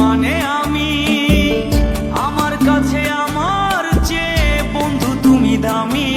মানে আমি। আমার কাছে আমার চেয়ে বন্ধু তুমি দামি।